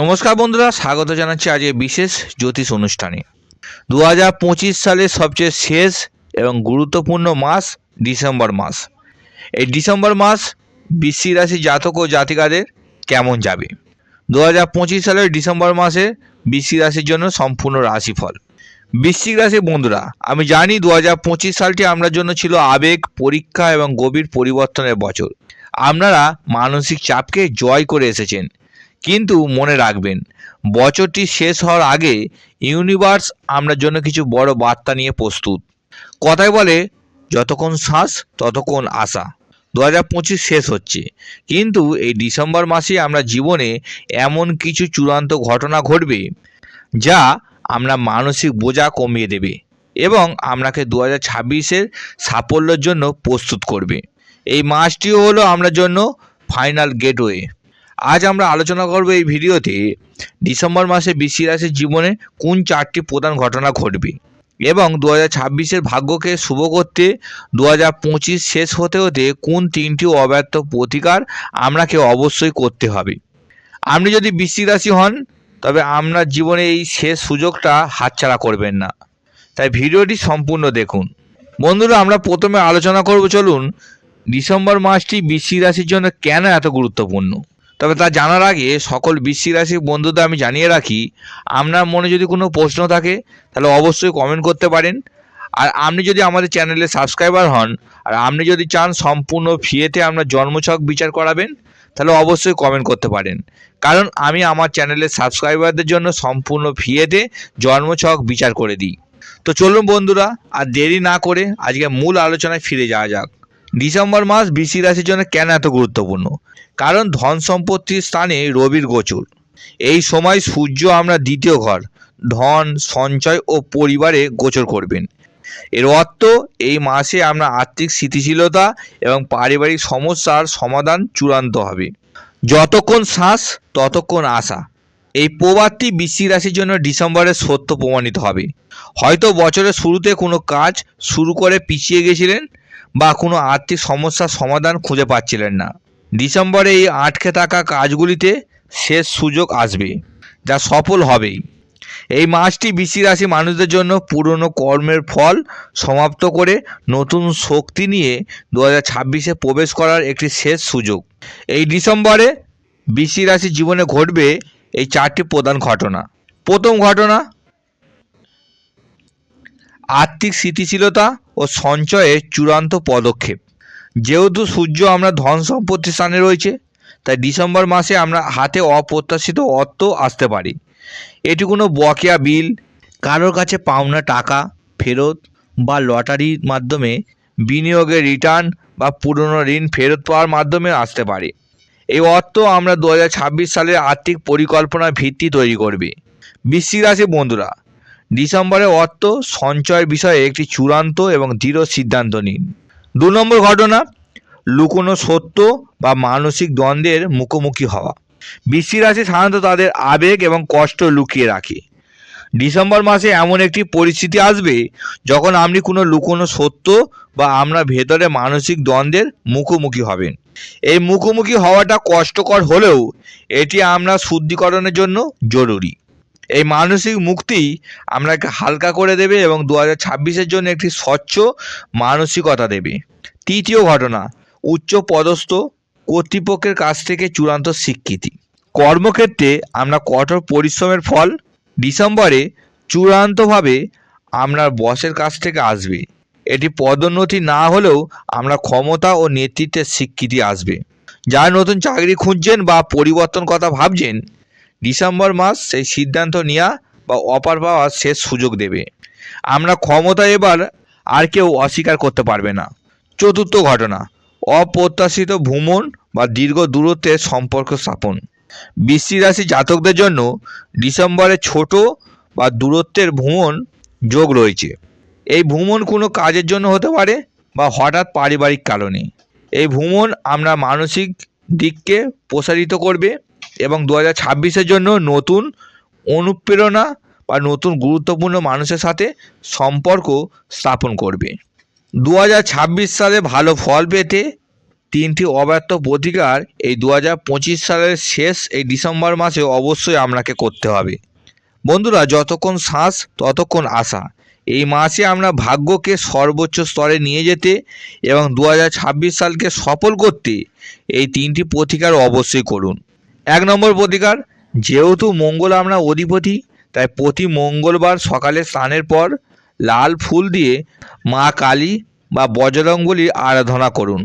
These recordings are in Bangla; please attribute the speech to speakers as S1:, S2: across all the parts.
S1: নমস্কার বন্ধুরা, স্বাগত জানাচ্ছি আজ বিশেষ জ্যোতিষ অনুষ্ঠানে। দু হাজার পঁচিশ সালের সবচেয়ে শেষ এবং গুরুত্বপূর্ণ মাস ডিসেম্বর মাস। এই ডিসেম্বর মাস বৃশ্চিক রাশি জাতক ও জাতিকাদের কেমন যাবে? দু হাজার পঁচিশ সালের ডিসেম্বর মাসে বৃশ্চিক রাশির জন্য সম্পূর্ণ রাশিফল। বৃশ্চিক রাশি বন্ধুরা, আমি জানি দু হাজার পঁচিশ সালটি আপনার জন্য ছিল আবেগ, পরীক্ষা এবং গভীর পরিবর্তনের বছর। আপনারা মানসিক চাপকে জয় করে এসেছেন। কিন্তু মনে রাখবেন, বছরটি শেষ হওয়ার আগে ইউনিভার্স আপনার জন্য কিছু বড় বার্তা নিয়ে প্রস্তুত। কথায় বলে, যতক্ষণ শ্বাস, ততক্ষণ আশা। দু হাজার পঁচিশ শেষ হচ্ছে, কিন্তু এই ডিসেম্বর মাসে আমরা জীবনে এমন কিছু চূড়ান্ত ঘটনা ঘটবে যা আমরা মানসিক বোঝা কমিয়ে দেবে এবং আপনাকে দু হাজার ছাব্বিশের সাফল্যের জন্য প্রস্তুত করবে। এই মাসটিও হলো আপনার জন্য ফাইনাল গেটওয়ে আজ আমরা আলোচনা করব এই ভিডিওতে ডিসেম্বর মাসে বৃশ্চিক রাশির জীবনে কোন চারটি প্রধান ঘটনা ঘটবে এবং দু হাজার ছাব্বিশের ভাগ্যকে শুভ করতে দু হাজার পঁচিশ শেষ হতে হতে কোন তিনটি অব্যর্থ প্রতিকার আপনাকে অবশ্যই করতে হবে। আপনি যদি বৃশ্চিক রাশি হন, তবে আপনার জীবনে এই শেষ সুযোগটা হাতছাড়া করবেন না। তাই ভিডিওটি সম্পূর্ণ দেখুন। বন্ধুরা, আমরা প্রথমে আলোচনা করব, চলুন ডিসেম্বর মাসটি বৃশ্চিক রাশির জন্য কেন এত গুরুত্বপূর্ণ? তবে তা জানার আগে সকল বৃশ্চিক রাশির বন্ধুদের আমি জানিয়ে রাখি, আপনার মনে যদি কোনো প্রশ্ন থাকে, তাহলে অবশ্যই কমেন্ট করতে পারেন। আর আপনি যদি আমাদের চ্যানেলে সাবস্ক্রাইবার হন, আর আপনি যদি চান সম্পূর্ণ ফ্রিতে আপনার জন্মছক বিচার করাবেন, তাহলে অবশ্যই কমেন্ট করতে পারেন। কারণ আমি আমার চ্যানেলের সাবস্ক্রাইবারদের জন্য সম্পূর্ণ ফ্রিতে জন্মছক বিচার করে দিই। তো চলুন বন্ধুরা, আর দেরি না করে আজকে মূল আলোচনায় ফিরে যাওয়া যাক। ডিসেম্বর মাস বৃশ্চিক রাশির জন্য কেন এত গুরুত্বপূর্ণ? কারণ ধন সম্পত্তির স্থানে রবির গোচর। এই সময় সূর্য আমরা দ্বিতীয় ঘর, ধন, সঞ্চয় ও পরিবারে গোচর করবেন। এর অর্থ, এই মাসে আমরা আর্থিক স্থিতিশীলতা এবং পারিবারিক সমস্যার সমাধান চূড়ান্ত হবে। যতক্ষণ শ্বাস, ততক্ষণ আশা। এই প্রবাদটি বৃশ্চিক রাশির জন্য ডিসেম্বরে সত্য প্রমাণিত হবে। হয়তো বছরের শুরুতে কোনো কাজ শুরু করে পিছিয়ে গেছিলেন বা কোনো আর্থিক সমস্যার সমাধান খুঁজে পাচ্ছিলেন না। ডিসেম্বরে এই আটকে থাকা কাজগুলিতে শেষ সুযোগ আসবে, যা সফল হবেই। এই মাসটি বৃশ্চিক রাশি মানুষদের জন্য পুরনো কর্মের ফল সমাপ্ত করে নতুন শক্তি নিয়ে দু ছাব্বিশে প্রবেশ করার একটি শেষ সুযোগ। এই ডিসেম্বরে বৃশ্চিক রাশির জীবনে ঘটবে এই চারটি প্রধান ঘটনা। প্রথম ঘটনা, আর্থিক স্থিতিশীলতা ও সঞ্চয়ের চূড়ান্ত পদক্ষেপ। যেহেতু সূর্য আমরা ধন সম্পত্তি স্থানে রয়েছে, তাই ডিসেম্বর মাসে আমরা হাতে অপ্রত্যাশিত অর্থ আসতে পারি। এটি কোনো বকেয়া বিল, কারোর কাছে পাওনা টাকা, ফেরত বা লটারির মাধ্যমে বিনিয়োগের রিটার্ন বা পুরনো ঋণ ফেরত পাওয়ার মাধ্যমে আসতে পারে। এই অর্থ আমরা দু হাজার ছাব্বিশ সালের আর্থিক পরিকল্পনার ভিত্তি তৈরি করবে। বৃশ্চিক রাশি বন্ধুরা ডিসেম্বরে অর্থ সঞ্চয়ের বিষয়ে একটি চূড়ান্ত এবং দৃঢ় সিদ্ধান্ত নিন। দু নম্বর ঘটনা, লুকোনো সত্য বা মানসিক দ্বন্দ্বের মুখোমুখি হওয়া। বৃশ্চিক রাশি সাধারণত তাদের আবেগ এবং কষ্ট লুকিয়ে রাখে। ডিসেম্বর মাসে এমন একটি পরিস্থিতি আসবে যখন আপনি কোনো লুকোনো সত্য বা আমরা ভেতরে মানসিক দ্বন্দ্বের মুখোমুখি হবেন। এই মুখোমুখি হওয়াটা কষ্টকর হলেও এটি আমরা শুদ্ধিকরণের জন্য জরুরি। এই মানসিক মুক্তি আপনাকে হালকা করে দেবে এবং দু হাজার ছাব্বিশের জন্য একটি স্বচ্ছ মানসিকতা দেবে। তৃতীয় ঘটনা, উচ্চ পদস্থ কর্তৃপক্ষের কাছ থেকে চূড়ান্ত স্বীকৃতি। কর্মক্ষেত্রে আমরা কঠোর পরিশ্রমের ফল, ডিসেম্বরে চূড়ান্তভাবে আপনার বসের কাছ থেকে আসবে। এটি পদোন্নতি না হলেও আমরা ক্ষমতা ও নেতৃত্বের স্বীকৃতি আসবে। যারা নতুন চাকরি খুঁজছেন বা পরিবর্তন কথা ভাবছেন ডিসেম্বর মাস সেই সিদ্ধান্ত নেওয়া বা অপার পাওয়ার শেষ সুযোগ দেবে। আমরা ক্ষমতা এবার আর কেউ অস্বীকার করতে পারবে না। চতুর্থ ঘটনা, অপ্রত্যাশিত ভ্রমণ বা দীর্ঘ দূরত্বের সম্পর্ক স্থাপন। বৃশ্চিক রাশি জাতকদের জন্য ডিসেম্বরে ছোট বা দূরত্বের ভ্রমণ যোগ রয়েছে। এই ভ্রমণ কোনো কাজের জন্য হতে পারে বা হঠাৎ পারিবারিক কারণে। এই ভ্রমণ আমরা মানসিক দিককে প্রসারিত করবে এবং দু হাজার ছাব্বিশের জন্য নতুন অনুপ্রেরণা বা নতুন গুরুত্বপূর্ণ মানুষের সাথে সম্পর্ক স্থাপন করবে। দু হাজার ছাব্বিশ সালে ভালো ফল পেতে তিনটি অব্যর্থ প্রতিকার এই দু হাজার পঁচিশ সালের শেষ এই ডিসেম্বর মাসে অবশ্যই আপনাকে করতে হবে। বন্ধুরা, যতক্ষণ শ্বাস ততক্ষণ আশা। এই মাসে আমরা ভাগ্যকে সর্বোচ্চ স্তরে নিয়ে যেতে এবং দু হাজার ছাব্বিশ সালকে সফল করতে এই তিনটি প্রতিকার অবশ্যই করুন। এক নম্বর প্রতিকার, যেহেতু মঙ্গল আমরা অধিপতি, তাই প্রতি মঙ্গলবার সকালে স্নানের পর লাল ফুল দিয়ে মা কালী বা বজরংবলীর আরাধনা করুন।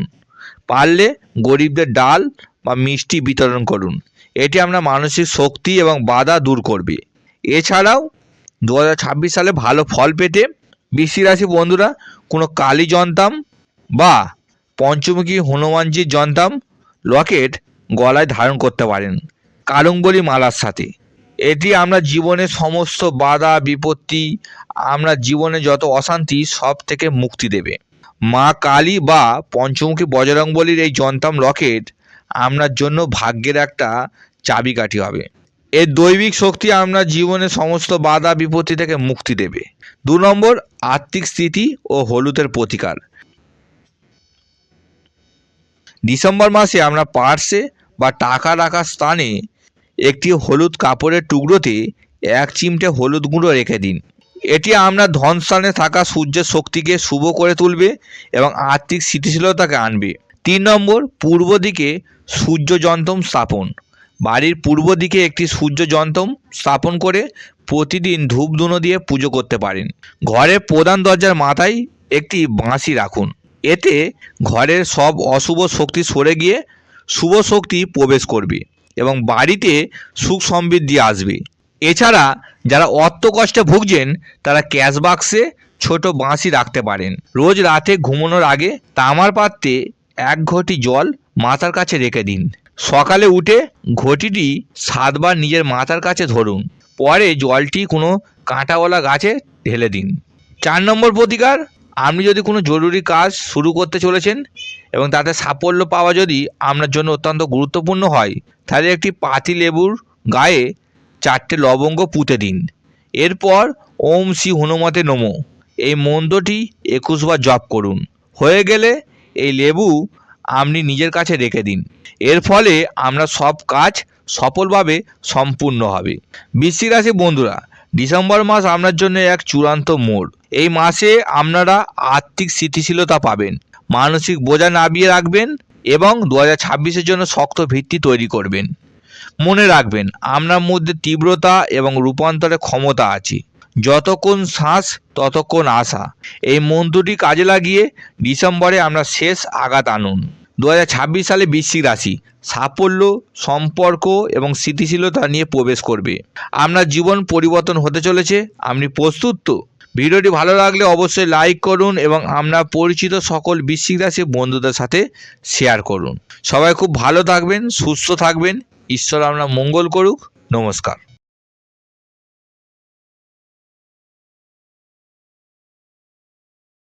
S1: পারলে গরিবদের ডাল বা মিষ্টি বিতরণ করুন। এটি আমরা মানসিক শক্তি এবং বাধা দূর করবে। এছাড়াও দু হাজার ছাব্বিশ সালে ভালো ফল পেতে বৃষ্টি রাশি বন্ধুরা কোনো কালী যন্তাম বা পঞ্চমুখী হনুমানজির যন্তাম লকেট গলায় ধারণ করতে পারেন। কালুঙ্গলি মালার সাথে। এটি আমরা জীবনের সমস্ত বাধা, বিপত্তি, আমরা জীবনে যত অশান্তি, সব থেকে মুক্তি দেবে। মা কালী বা পঞ্চমুখী বজরংবলীর এই যন্তাম রকেট আপনার জন্য ভাগ্যের একটা চাবিকাঠি হবে। এর দৈবিক শক্তি আপনার জীবনের সমস্ত বাধা, বিপত্তি থেকে মুক্তি দেবে। দু নম্বর আর্থিক স্থিতি ও হলুদের প্রতিকার। ডিসেম্বর মাসে আমরা পার্সে বা টাকা রাখার স্থানে একটি হলুদ কাপড়ের টুকরোতে এক চিমটে হলুদ গুঁড়ো রেখে দিন। এটি আমরা ধনস্থানে থাকা সূর্যের শক্তিকে শুভ করে তুলবে এবং আর্থিক স্থিতিশীলতাকে আনবে। তিন নম্বর, পূর্ব দিকে সূর্য যন্ত্রম স্থাপন। বাড়ির পূর্ব দিকে একটি সূর্য যন্ত্রম স্থাপন করে প্রতিদিন ধূপ ধুনো দিয়ে পুজো করতে পারেন। ঘরের প্রধান দরজার মাথায় একটি বাঁশি রাখুন। এতে ঘরের সব অশুভ শক্তি সরে গিয়ে শুভ শক্তি প্রবেশ করবে এবং বাড়িতে সুখ সমৃদ্ধি আসবে। এছাড়া যারা অর্থ কষ্টে ভুগছেন, তারা ক্যাশ বাক্সে ছোট বাঁশি রাখতে পারেন। রোজ রাতে ঘুমানোর আগে তামার পাত্রে এক ঘটি জল মাথার কাছে রেখে দিন। সকালে উঠে ঘটিটি সাতবার নিজের মাথার কাছে ধরুন। পরে জলটি কোনো কাঁটাওয়ালা গাছে ঢেলে দিন। চার নম্বর প্রতিকার আপনি যদি কোনো জরুরি কাজ শুরু করতে চলেছেন এবং তাতে সাফল্য পাওয়া যদি আপনার জন্য অত্যন্ত গুরুত্বপূর্ণ হয়, তাহলে একটি পাতি লেবুর গায়ে চারটে লবঙ্গ পুঁতে দিন। এরপর ওম শ্রী হনুমতে নমো। এই মন্ত্রটি একুশবার জপ করুন। হয়ে গেলে এই লেবু আপনি নিজের কাছে রেখে দিন। এর ফলে আমরা সব কাজ সফলভাবে সম্পূর্ণ হবে। বৃশ্চিক রাশি বন্ধুরা ডিসেম্বর মাস আপনার জন্য এক চূড়ান্ত মোড়। এই মাসে আপনারা আর্থিক স্থিতিশীলতা পাবেন, মানসিক বোঝা নামিয়ে রাখবেন এবং দু হাজার জন্য শক্ত ভিত্তি তৈরি করবেন। মনে রাখবেন, আপনার মধ্যে তীব্রতা এবং রূপান্তরের ক্ষমতা আছে। যতক্ষণ শ্বাস, ততক্ষণ আশা। এই মন্ত্রটি কাজে লাগিয়ে ডিসেম্বরে আমরা শেষ আঘাত আনুন। দু হাজার ছাব্বিশ সালে বৃশ্চিক রাশি। সাফল্য, সম্পর্ক এবং স্থিতিশীলতা নিয়ে প্রবেশ করবে। আপনার জীবন পরিবর্তন হতে চলেছে। আপনি প্রস্তুত তো? ভিডিওটি ভালো লাগলে অবশ্যই লাইক করুন এবং আপনার পরিচিত সকল বৃশ্চিক রাশি বন্ধুদের সাথে শেয়ার করুন। সবাই খুব ভালো থাকবেন, সুস্থ থাকবেন। ঈশ্বর আপনার মঙ্গল করুক। নমস্কার।